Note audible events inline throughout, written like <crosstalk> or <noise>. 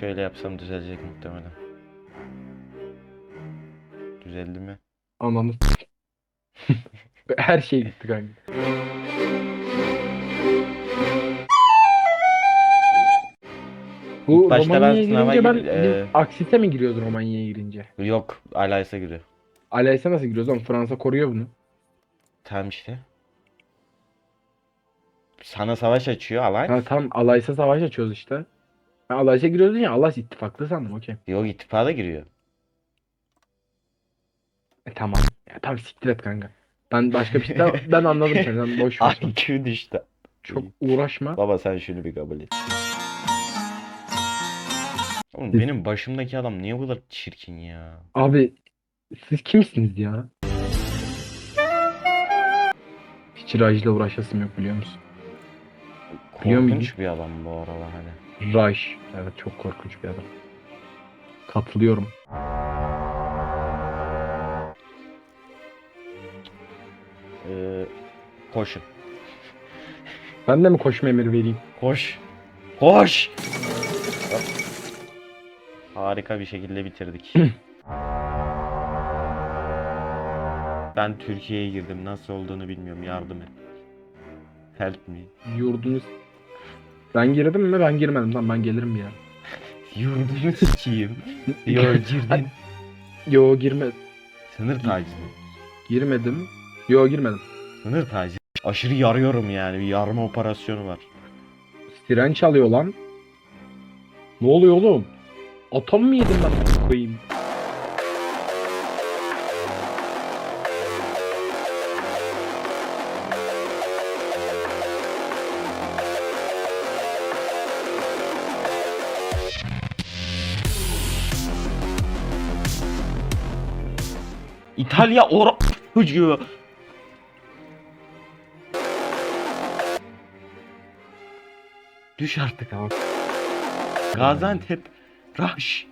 şöyle yapsam düzelecek muhtemelen. Düzeldi mi? Ananı <laughs> Her şey gitti kanka. Bu başta ben Romanya'ya sınava girince ben gir- eee, Aksis'e mi giriyoruz Romanya'ya girince? Yok Alliance'a giriyor. Alliance'e nasıl giriyoruz oğlum? Fransa koruyor bunu. Tamam işte. Sana savaş açıyor Alliance. Ha tam Alliance'a savaş açıyoruz işte. Ben Alliance'e giriyoruz ya Alliance ittifaklı sandım okey. Yok ittifaka giriyor. E tamam. Ya tam siktir et kanka. Ben başka bir şey ben, ben anladım senden boş ver. <laughs> IQ düştü. Çok uğraşma. Baba sen şunu bir kabul et. Oğlum benim başımdaki adam niye bu kadar çirkin ya? Abi siz kimsiniz ya? Hiç Raj'la uğraşasım yok biliyor musun? Biliyor muydun? Korkunç bir adam bu arada hani. Raj. Evet çok korkunç bir adam. Katılıyorum. Ee, koşun. Ben de mi koşma emri vereyim? Koş. Koş. Harika bir şekilde bitirdik. <laughs> ben Türkiye'ye girdim. Nasıl olduğunu bilmiyorum. Yardım et. Help me. Yurdunuz. Ben girdim mi? Ben girmedim. Tamam ben gelirim bir yer. Yurdunu sikeyim. Yo girdin. Yo girme Sınır tacizi. girmedim. Yo girmedim. Sınır tacizi. Aşırı yarıyorum yani. Bir yarma operasyonu var. Siren çalıyor lan. Ne oluyor oğlum? Atom mu yedim ben koyayım? İtalya. Hıcı. Düş artık abi. Gaziantep. Raş.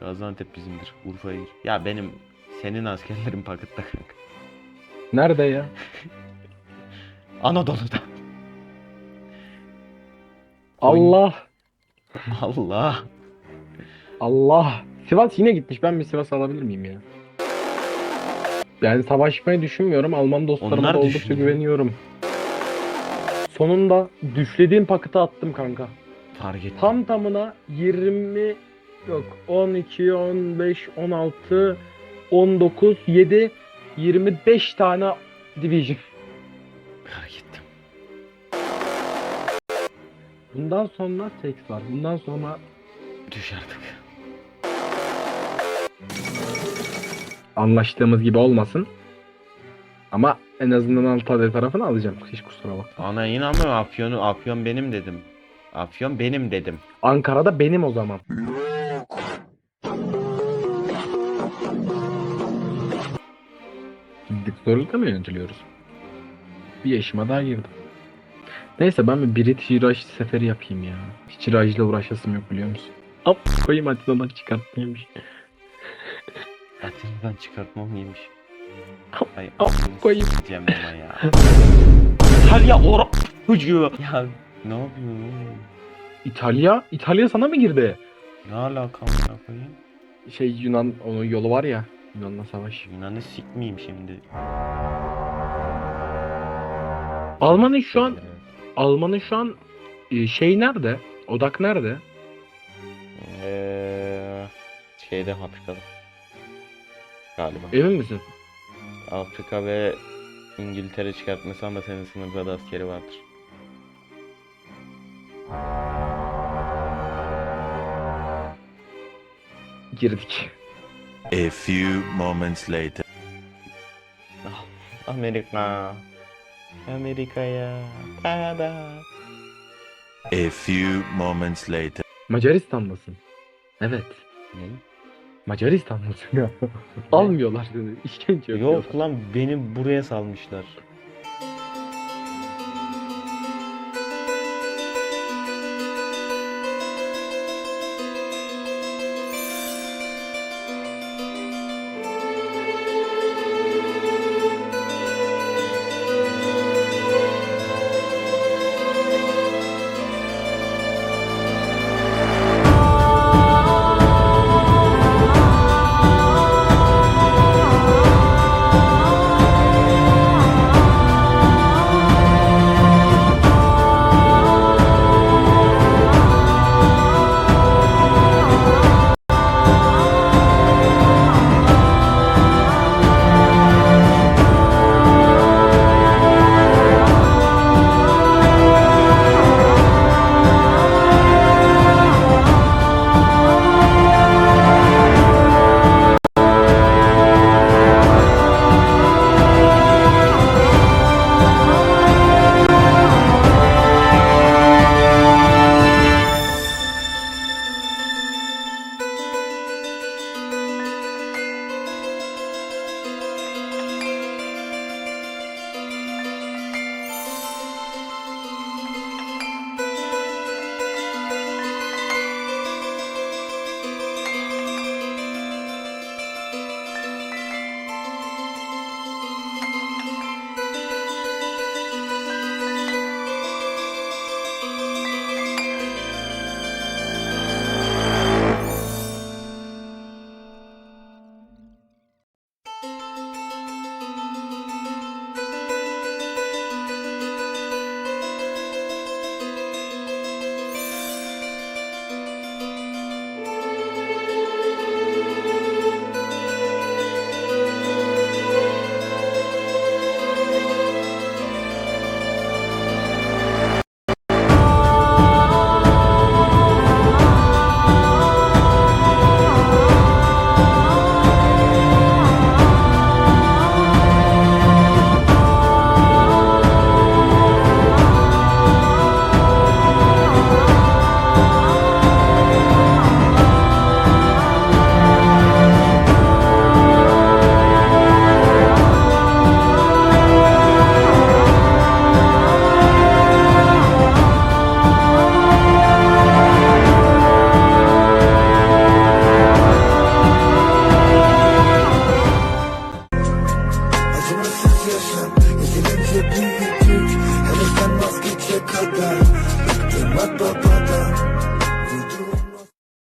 Gaziantep bizimdir. Urfa'ya gir. Ya benim senin askerlerin pakette kanka. Nerede ya? <laughs> Anadolu'da. Allah. Allah. Allah. Sivas yine gitmiş. Ben bir Sivas alabilir miyim ya? Yani savaşmayı düşünmüyorum. Alman dostlarıma Onlar da oldukça düşünüyor. güveniyorum. Sonunda düşlediğim paketi attım kanka. Ettim. Tam tamına 20 yok 12, 15, 16, 19, 7, 25 tane division. Fark ettim. Bundan sonra seks var. Bundan sonra Düş artık. Anlaştığımız gibi olmasın. Ama en azından Antalya tarafını alacağım. Hiç kusura bakma. Ana inanmıyorum Afyon'u. Afyon benim dedim. Afyon benim dedim. Ankara'da benim o zaman. Gittik zorlukla mı yönetiliyoruz? Bir yaşıma daha girdim. Neyse ben bir British Raj seferi yapayım ya. Hiç Raj'la uğraşasım yok biliyor musun? Hop koyayım Atina'dan çıkartmayaymış. Atina'dan çıkartmam iyiymiş. Ay, koyayım. sikeceğim ama ya. <laughs> İtalya ora... Hıcı. Ya ne yapıyorsun oğlum? İtalya? İtalya sana mı girdi? Ne alaka amına koyayım? Şey Yunan onun yolu var ya. Yunan'la savaş. Yunan'ı sikmeyeyim şimdi. Alman'ın şu an Alman'ın şu an e, şey nerede? Odak nerede? Eee... Şeyde Afrika'da. Galiba. Emin misin? Afrika ve İngiltere çıkartması ama senin sınırda da askeri vardır. Girdik. A few moments later. Amerika. Amerika'ya. Kanada. A few moments later. Macaristan'dasın. Evet. Ne? Macaristan'dasın <laughs> ya. Almıyorlar seni. İşkence yapıyorlar. Yok lan beni buraya salmışlar.